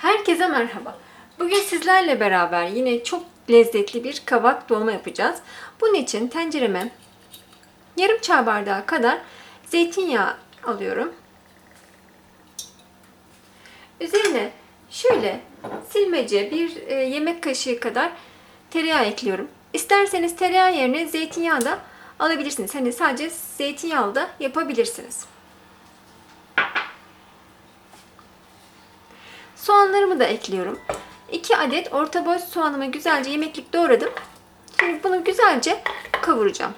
Herkese merhaba. Bugün sizlerle beraber yine çok lezzetli bir kabak dolma yapacağız. Bunun için tencereme yarım çay bardağı kadar zeytinyağı alıyorum. Üzerine şöyle silmece bir e, yemek kaşığı kadar tereyağı ekliyorum. İsterseniz tereyağı yerine zeytinyağı da alabilirsiniz. Hani sadece zeytinyağlı da yapabilirsiniz. Soğanlarımı da ekliyorum. 2 adet orta boy soğanımı güzelce yemeklik doğradım. Şimdi bunu güzelce kavuracağım.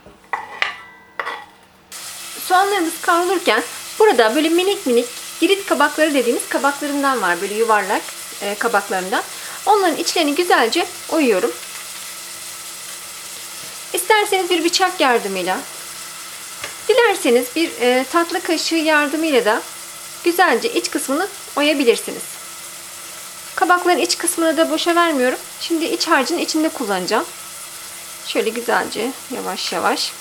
Soğanlarımız kavrulurken burada böyle minik minik girit kabakları dediğimiz kabaklarından var. Böyle yuvarlak e, kabaklarından. Onların içlerini güzelce oyuyorum. İsterseniz bir bıçak yardımıyla, dilerseniz bir e, tatlı kaşığı yardımıyla da güzelce iç kısmını oyabilirsiniz. Kabakların iç kısmını da boşa vermiyorum. Şimdi iç harcın içinde kullanacağım. Şöyle güzelce yavaş yavaş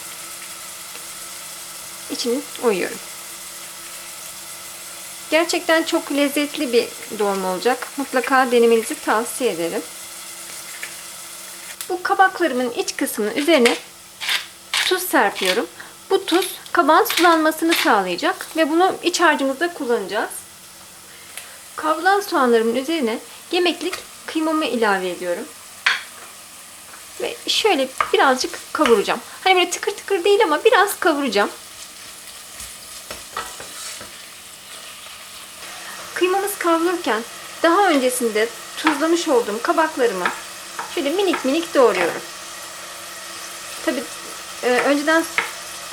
içini oyuyorum. Gerçekten çok lezzetli bir dolma olacak. Mutlaka denemenizi tavsiye ederim. Bu kabaklarımın iç kısmının üzerine tuz serpiyorum. Bu tuz kabağın sulanmasını sağlayacak ve bunu iç harcımızda kullanacağız. Kavrulan soğanlarımın üzerine yemeklik kıymamı ilave ediyorum. Ve şöyle birazcık kavuracağım. Hani böyle tıkır tıkır değil ama biraz kavuracağım. Kıymamız kavrulurken daha öncesinde tuzlamış olduğum kabaklarımı şöyle minik minik doğruyorum. Tabi e, önceden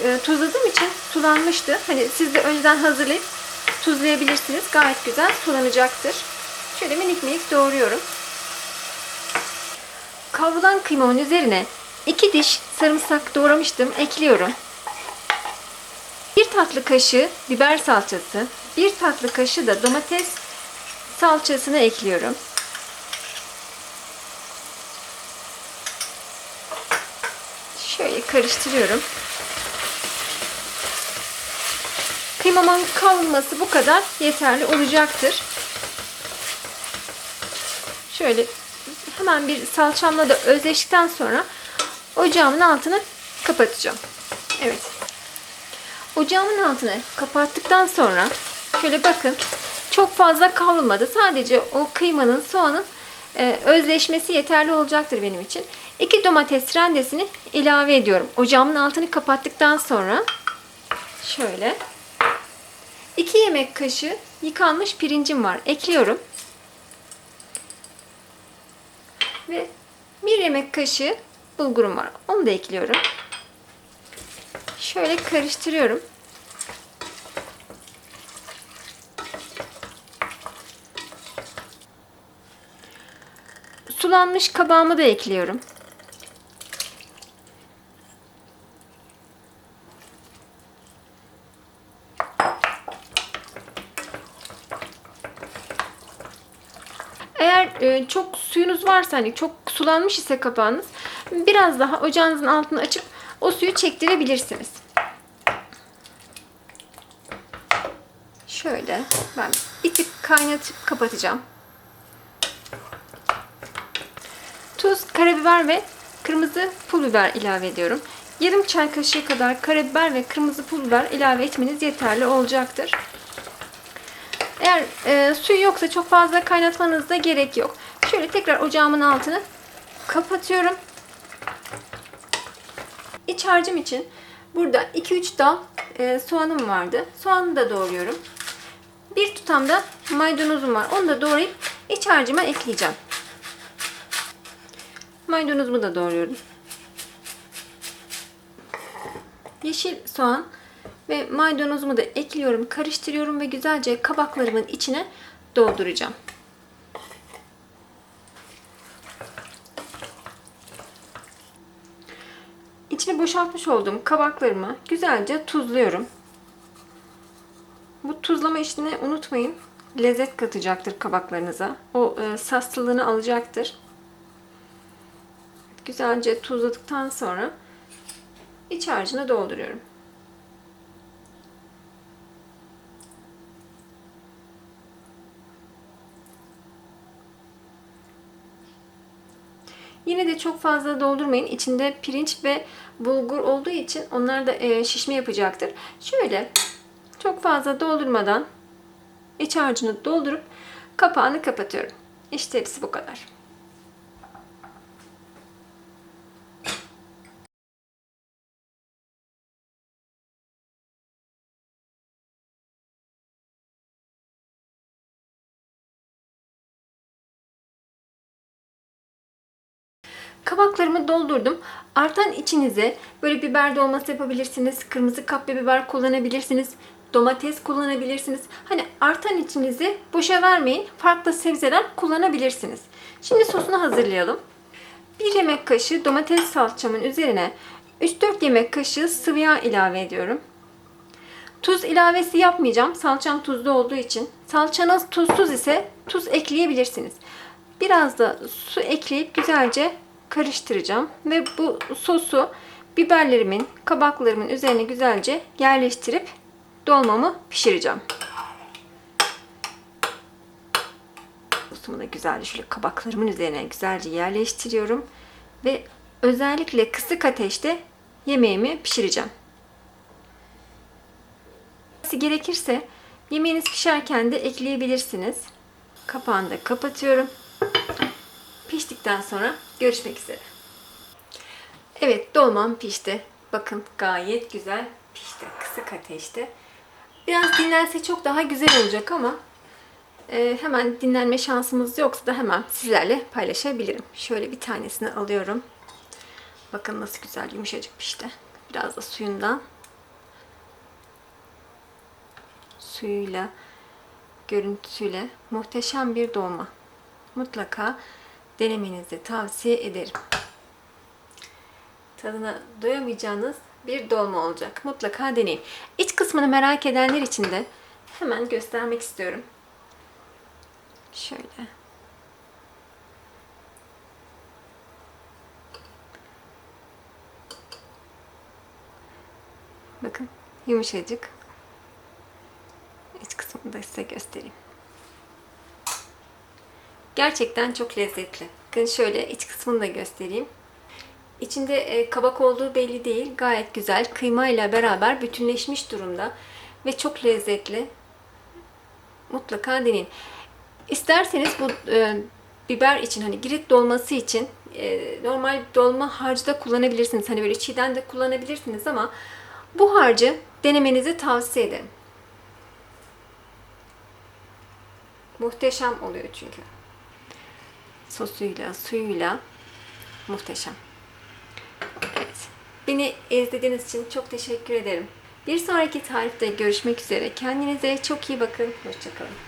e, tuzladığım için sulanmıştı. Hani siz de önceden hazırlayıp tuzlayabilirsiniz. Gayet güzel sulanacaktır. Şöyle minik minik doğruyorum. Kavrulan kıymamın üzerine 2 diş sarımsak doğramıştım. Ekliyorum. 1 tatlı kaşığı biber salçası, 1 tatlı kaşığı da domates salçasını ekliyorum. Şöyle karıştırıyorum. Kıymamın kavrulması bu kadar yeterli olacaktır. Şöyle hemen bir salçamla da özleştikten sonra ocağımın altını kapatacağım. Evet. Ocağımın altını kapattıktan sonra şöyle bakın çok fazla kavrulmadı. Sadece o kıymanın soğanın e, özleşmesi yeterli olacaktır benim için. 2 domates rendesini ilave ediyorum. Ocağımın altını kapattıktan sonra şöyle 2 yemek kaşığı yıkanmış pirincim var. Ekliyorum. Ve 1 yemek kaşığı bulgurum var. Onu da ekliyorum. Şöyle karıştırıyorum. Sulanmış kabağımı da ekliyorum. Eğer e, çok suyunuz varsa hani çok sulanmış ise kabağınız biraz daha ocağınızın altını açıp o suyu çektirebilirsiniz. Şöyle ben bir tık kaynatıp kapatacağım. Tuz, karabiber ve kırmızı pul biber ilave ediyorum. Yarım çay kaşığı kadar karabiber ve kırmızı pul biber ilave etmeniz yeterli olacaktır. Eğer e, suyu yoksa çok fazla kaynatmanız da gerek yok. Şöyle tekrar ocağımın altını kapatıyorum. İç harcım için burada 2-3 dal e, soğanım vardı. Soğanı da doğruyorum. Bir tutam da maydanozum var. Onu da doğrayıp iç harcıma ekleyeceğim. Maydanozumu da doğruyorum. Yeşil soğan ve maydanozumu da ekliyorum, karıştırıyorum ve güzelce kabaklarımın içine dolduracağım. İçine boşaltmış olduğum kabaklarımı güzelce tuzluyorum. Bu tuzlama işini unutmayın. Lezzet katacaktır kabaklarınıza. O e, saslılığını alacaktır. Güzelce tuzladıktan sonra iç harcına dolduruyorum. Yine de çok fazla doldurmayın. İçinde pirinç ve bulgur olduğu için onlar da e, şişme yapacaktır. Şöyle çok fazla doldurmadan iç harcını doldurup kapağını kapatıyorum. İşte hepsi bu kadar. Kabaklarımı doldurdum. Artan içinize böyle biber dolması yapabilirsiniz. Kırmızı kapya biber kullanabilirsiniz. Domates kullanabilirsiniz. Hani artan içinizi boşa vermeyin. Farklı sebzeler kullanabilirsiniz. Şimdi sosunu hazırlayalım. 1 yemek kaşığı domates salçamın üzerine 3-4 yemek kaşığı sıvı yağ ilave ediyorum. Tuz ilavesi yapmayacağım. Salçam tuzlu olduğu için. Salçanız tuzsuz ise tuz ekleyebilirsiniz. Biraz da su ekleyip güzelce karıştıracağım. Ve bu sosu biberlerimin, kabaklarımın üzerine güzelce yerleştirip dolmamı pişireceğim. Sosumu da güzelce şöyle kabaklarımın üzerine güzelce yerleştiriyorum. Ve özellikle kısık ateşte yemeğimi pişireceğim. Gerekirse yemeğiniz pişerken de ekleyebilirsiniz. Kapağını da kapatıyorum. Piştikten sonra görüşmek üzere. Evet dolmam pişti. Bakın gayet güzel pişti. Kısık ateşte. Biraz dinlense çok daha güzel olacak ama e, hemen dinlenme şansımız yoksa da hemen sizlerle paylaşabilirim. Şöyle bir tanesini alıyorum. Bakın nasıl güzel yumuşacık pişti. Biraz da suyundan suyuyla görüntüsüyle muhteşem bir dolma. Mutlaka denemenizi tavsiye ederim. Tadına doyamayacağınız bir dolma olacak. Mutlaka deneyin. İç kısmını merak edenler için de hemen göstermek istiyorum. Şöyle. Bakın yumuşacık. İç kısmını da size göstereyim. Gerçekten çok lezzetli. Bakın şöyle iç kısmını da göstereyim. İçinde e, kabak olduğu belli değil. Gayet güzel. Kıyma ile beraber bütünleşmiş durumda. Ve çok lezzetli. Mutlaka deneyin. İsterseniz bu e, biber için hani girit dolması için e, normal dolma harcı da kullanabilirsiniz. Hani böyle çiğden de kullanabilirsiniz ama bu harcı denemenizi tavsiye ederim. Muhteşem oluyor çünkü. Sosuyla, suyuyla muhteşem. Evet. Beni izlediğiniz için çok teşekkür ederim. Bir sonraki tarifte görüşmek üzere. Kendinize çok iyi bakın. Hoşçakalın.